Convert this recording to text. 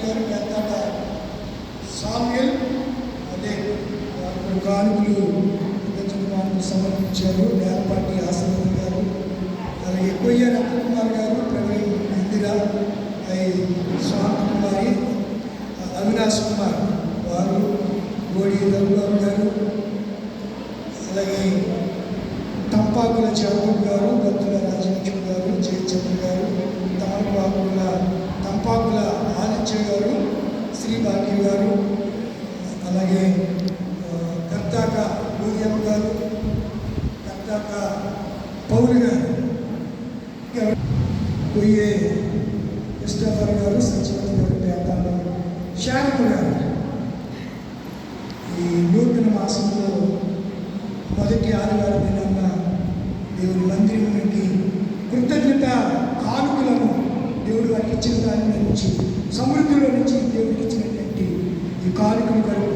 బాబు గారు సామ్యుల్ అదే కానుకలు కానుకలు సమర్పించారు నేలపాటి ఆశ్రమం గారు అలాగే కొయ్య రత్నకుమార్ గారు ప్రవీణ్ ఇందిర ఐ స్వామి కుమారి అవినాష్ కుమార్ వారు గోడి రఘుబాబు గారు అలాగే తంపాకుల చేపట్ గారు భక్తుల రాజలక్ష్మి గారు జయచంద్ర గారు తమలపాకుల తంపాకుల ఆదిత్య గారు శ్రీభాగ్య గారు అలాగే కర్తాక లూయం గారు కర్తాక పౌరు గారు పోయే కొయ్యే క్రిస్టఫర్ గారు సచివతి గారు పేతాండం శారద గారు. ఈ నూతన మాసంలో మొదటి ఆదివారం దినాన్న దేవుడు మందిరం నుండి కృతజ్ఞత కానుకలను దేవుడు వారికి ఇచ్చిన దాని నుంచి సమృద్ధిలో నుంచి దేవుడికి కార్యక్రమం